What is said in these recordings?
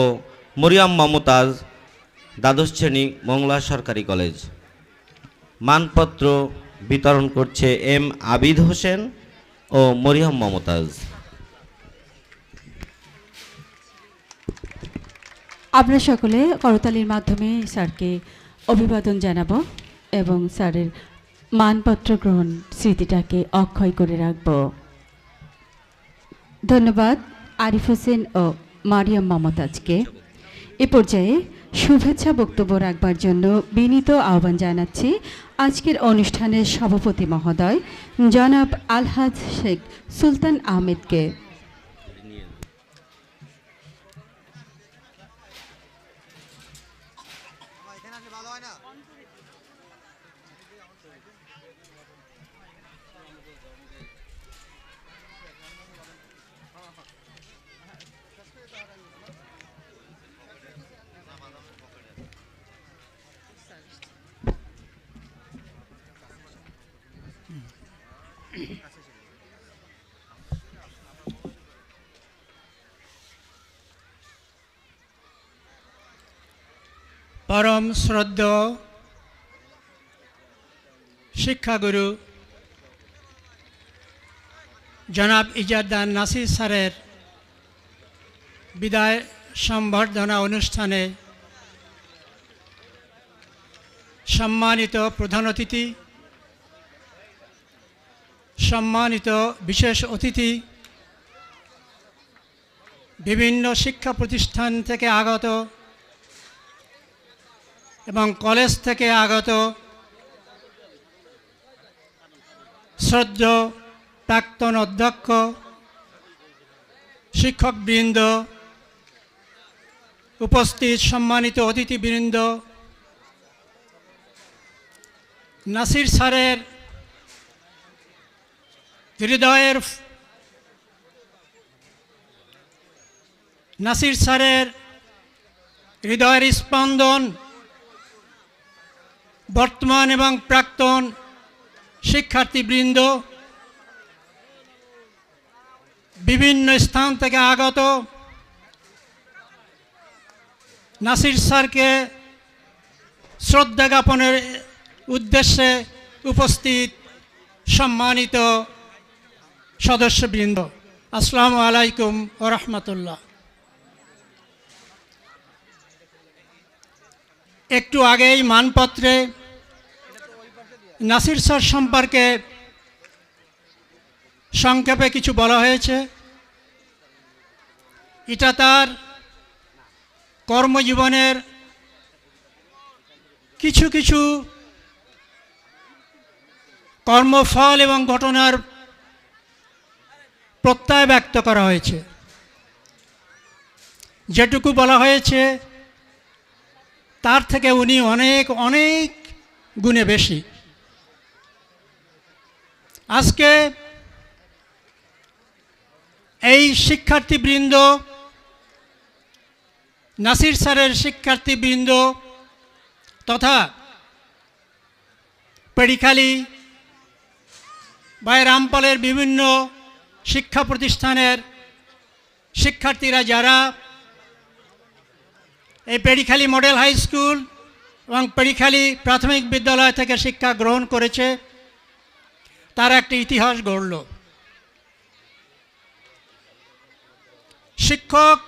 ও মরিয়াম মমতাজ দ্বাদশ শ্রেণি মংলা সরকারি কলেজ। মানপত্র বিতরণ করছে এম আবিদ হোসেন ও মরিয়াম মমতাজ। আমরা সকলে করতালির মাধ্যমে স্যারকে অভিবাদন জানাব এবং স্যারের মানপত্র গ্রহণ স্মৃতিটাকে অক্ষয় করে রাখব। ধন্যবাদ, আরিফ হোসেন ও মারিয়াম মমতাজকে এ পর্যায়ে শুভেচ্ছা বক্তব্য রাখবার জন্য বিনীত আহ্বান জানাচ্ছি আজকের অনুষ্ঠানের সভাপতি মহোদয় জনাব আলহাজ শেখ সুলতান আহমেদকে। পরম শ্রদ্ধ শিক্ষাগুরু জনাব ইজাদ্দান নাসির স্যারের বিদায় সম্বর্ধনা অনুষ্ঠানে সম্মানিত প্রধান অতিথি, সম্মানিত বিশেষ অতিথি, বিভিন্ন শিক্ষা প্রতিষ্ঠান থেকে আগত এবং কলেজ থেকে আগত শ্রদ্ধ প্রাক্তন অধ্যক্ষ, শিক্ষকবৃন্দ, উপস্থিত সম্মানিত অতিথিবৃন্দ, নাসির স্যারের হৃদয়ের নাসির স্যারের হৃদয়ের স্পন্দন বর্তমান এবং প্রাক্তন শিক্ষার্থীবৃন্দ বিভিন্ন স্থান থেকে আগত নাসির স্যারকে শ্রদ্ধা জ্ঞাপনের উদ্দেশ্যে উপস্থিত সম্মানিত সদস্যবৃন্দ। আসসালামু আলাইকুম ও রহমতুল্লাহ। একটু আগেই মানপত্রে নাসির স্যার সম্পর্কে সংক্ষেপে কিছু বলা হয়েছে। এটা তার কর্মজীবনের কিছু কিছু কর্মফল এবং ঘটনার প্রত্যয় ব্যক্ত করা হয়েছে। যেটুকু বলা হয়েছে, তার থেকে উনি অনেক অনেক গুণে বেশি। আজকে এই শিক্ষার্থীবৃন্দ, নাসির স্যারের শিক্ষার্থীবৃন্দ তথা পেড়িখালি বা রামপালের বিভিন্ন শিক্ষা প্রতিষ্ঠানের শিক্ষার্থীরা যারা এই পেড়িখালি মডেল হাই স্কুল এবং পেড়িখালি প্রাথমিক বিদ্যালয় থেকে শিক্ষা গ্রহণ করেছে তার একটা ইতিহাস গড়ল। শিক্ষক,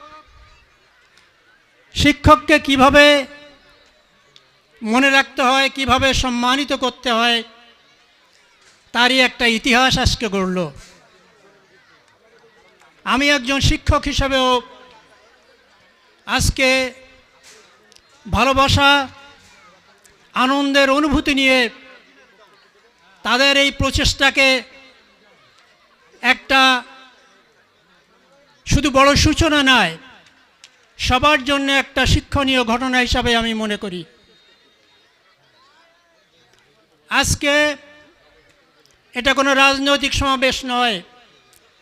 শিক্ষককে কীভাবে মনে রাখতে হয়, কীভাবে সম্মানিত করতে হয়, তারই একটা ইতিহাস আজকে গড়ল। আমি একজন শিক্ষক হিসাবেও আজকে ভালোবাসা, আনন্দের অনুভূতি নিয়ে তাদের এই প্রচেষ্টাকে একটা শুধু বড় সূচনা নয়, সবার জন্য একটা শিক্ষণীয় ঘটনা হিসাবে আমি মনে করি। আজকে এটা কোনো রাজনৈতিক সমাবেশ নয়,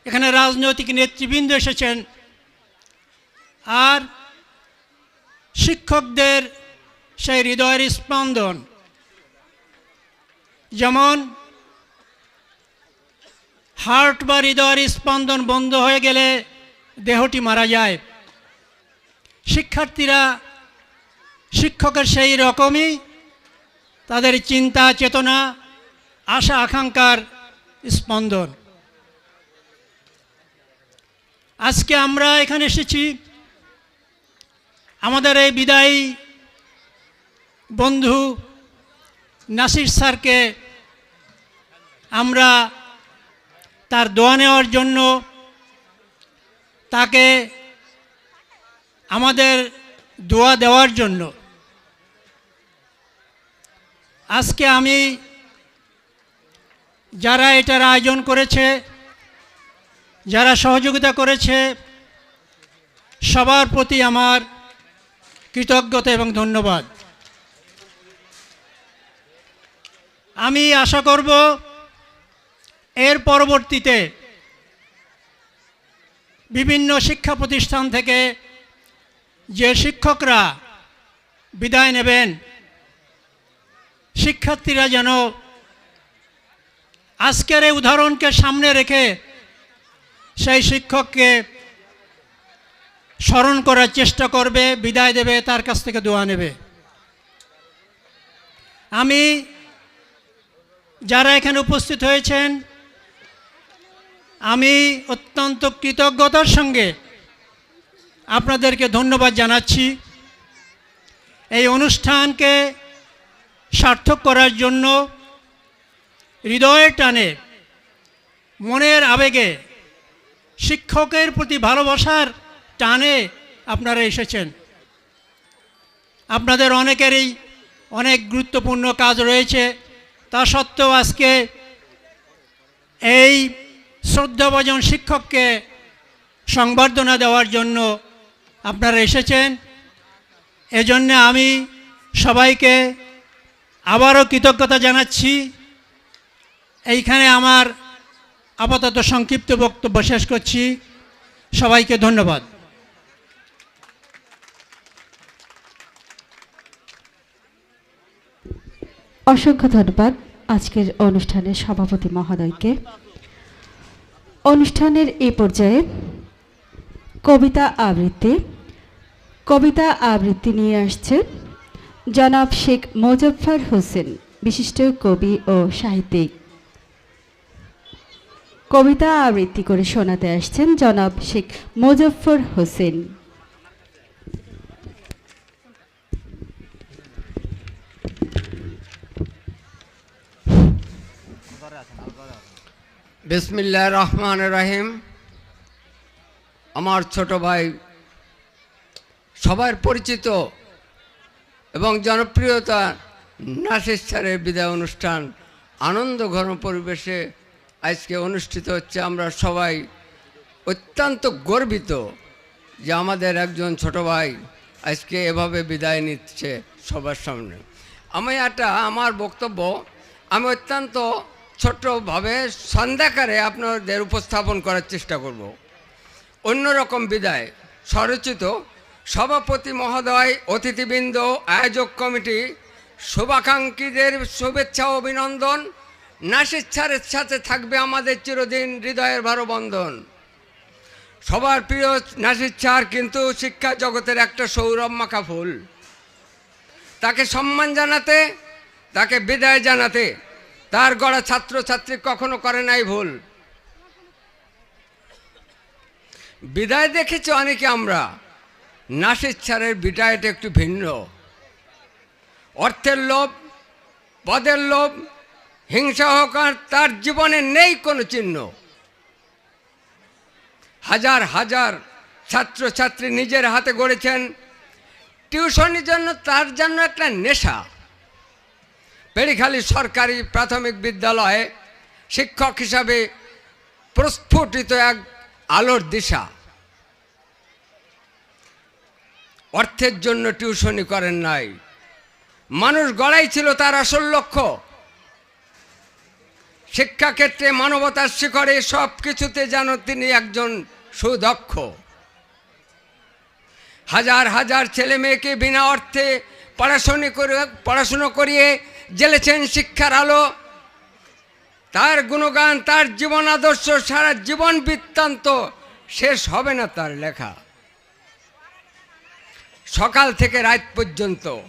এখানে রাজনৈতিক নেতৃবৃন্দ এসেছেন আর শিক্ষকদের সেই হৃদয়ের স্পন্দন যেমন, হার্ট বা হৃদয়ের স্পন্দন বন্ধ হয়ে গেলে দেহটি মারা যায়। শিক্ষার্থীরা, শিক্ষকের সেই রকমই তাদের চিন্তা, চেতনা, আশা, আকাঙ্ক্ষার স্পন্দন। আজকে আমরা এখানে এসেছি। আমাদের এই বিদায়ী বন্ধু নাসির স্যারকে আমরা তার দোয়া নেওয়ার জন্য তাকে আমাদের দোয়া দেওয়ার জন্য। আজকে আমি যারা এটার আয়োজন করেছে, যারা সহযোগিতা করেছে, সবার প্রতি আমার কৃতজ্ঞতা এবং ধন্যবাদ। আমি আশা করব এর পরবর্তীতে বিভিন্ন শিক্ষা প্রতিষ্ঠান থেকে যে শিক্ষকরা বিদায় নেবেন, শিক্ষার্থীরা যেন আজকের এই উদাহরণকে সামনে রেখে সেই শিক্ষককে স্মরণ করার চেষ্টা করবে, বিদায় দেবে, তার কাছ থেকে দোয়া নেবে। আমি যারা এখানে উপস্থিত হয়েছেন, আমি অত্যন্ত কৃতজ্ঞতার সঙ্গে আপনাদেরকে ধন্যবাদ জানাচ্ছি। এই অনুষ্ঠানকে সার্থক করার জন্য হৃদয়ের টানে, মনের আবেগে শিক্ষকের প্রতি ভালোবাসার টানে আপনারা এসেছেন। আপনাদের অনেকেরই অনেক গুরুত্বপূর্ণ কাজ রয়েছে। তা সত্ত্বেও আজকে এই শ্রদ্ধাভজন শিক্ষককে সংবর্ধনা দেওয়ার জন্য আপনারা এসেছেন। এজন্য আমি সবাইকে আবারও কৃতজ্ঞতা জানাচ্ছি। এইখানে আমার আপাতত সংক্ষিপ্ত বক্তব্য শেষ করছি। সবাইকে ধন্যবাদ। অসংখ্য ধন্যবাদ। আজকের অনুষ্ঠানের সভাপতি মহোদয়কে। অনুষ্ঠানের এই পর্যায়ে কবিতা আবৃত্তি। কবিতা আবৃত্তি নিয়ে আসছে জনাব শেখ মোজফ্ফর হোসেন, বিশিষ্ট কবি ও সাহিত্যিক। কবিতা আবৃত্তি করে শোনাতে আসছেন জনাব শেখ মোজফ্ফর হোসেন। বিসমিল্লাহ রহমান রাহিম। আমার ছোট ভাই, সবার পরিচিত এবং জনপ্রিয়তা নাসির স্যারের বিদায় অনুষ্ঠান আনন্দ ঘন পরিবেশে আজকে অনুষ্ঠিত হচ্ছে। আমরা সবাই অত্যন্ত গর্বিত যে আমাদের একজন ছোট ভাই আজকে এভাবে বিদায় নিচ্ছে সবার সামনে। আমি একটা, আমার বক্তব্য, আমি অত্যন্ত ছোট্টভাবে সন্ধ্যাকারে আপনাদের উপস্থাপন করার চেষ্টা করব। অন্যরকম বিদায়, স্বরচিত সভাপতি মহোদয়, অতিথিবৃন্দ, আয়োজক কমিটি, শুভাকাঙ্ক্ষীদের শুভেচ্ছা, অভিনন্দন। নাসির ছাড়ের সাথে থাকবে আমাদের চিরদিন হৃদয়ের ভারবন্ধন। সবার প্রিয় নাসির ছাড় কিন্তু শিক্ষা জগতের একটা সৌরভ মাখা ফুল। তাকে সম্মান জানাতে, তাকে বিদায় জানাতে তার গড়া ছাত্রছাত্রী কখনো করে নাই ভুল। বিদায় দেখেছি অনেকে আমরা? নাসির ছাড়ের বিদায়টা একটু ভিন্ন। অর্থের লোভ, পদের লোভ, হিংসা হকার তার জীবনে নেই কোনো চিহ্ন। হাজার হাজার ছাত্রছাত্রী নিজের হাতে গড়েছেন। টিউশনের জন্য তার জন্য একটা নেশা। পেরিখালী সরকারি প্রাথমিক বিদ্যালয়ে শিক্ষক হিসাবে প্রস্ফুটিত এক আলোর দিশা। অর্থের জন্য টিউশনি করেন নাই। মানুষ গড়াই ছিল তার আসল লক্ষ্য। শিক্ষাক্ষেত্রে মানবতার শিখরে সব কিছুতে যেন তিনি একজন সুদক্ষ। হাজার হাজার ছেলে মেয়েকে বিনা অর্থে পড়াশুনি করে পড়াশুনো করিয়ে জ্বেলেছেন শিক্ষার আলো। তার গুণগান, তার জীবন আদর্শ, সারা জীবন বৃত্তান্ত, শেষ হবে না তার লেখা। সকাল থেকে রাত পর্যন্ত।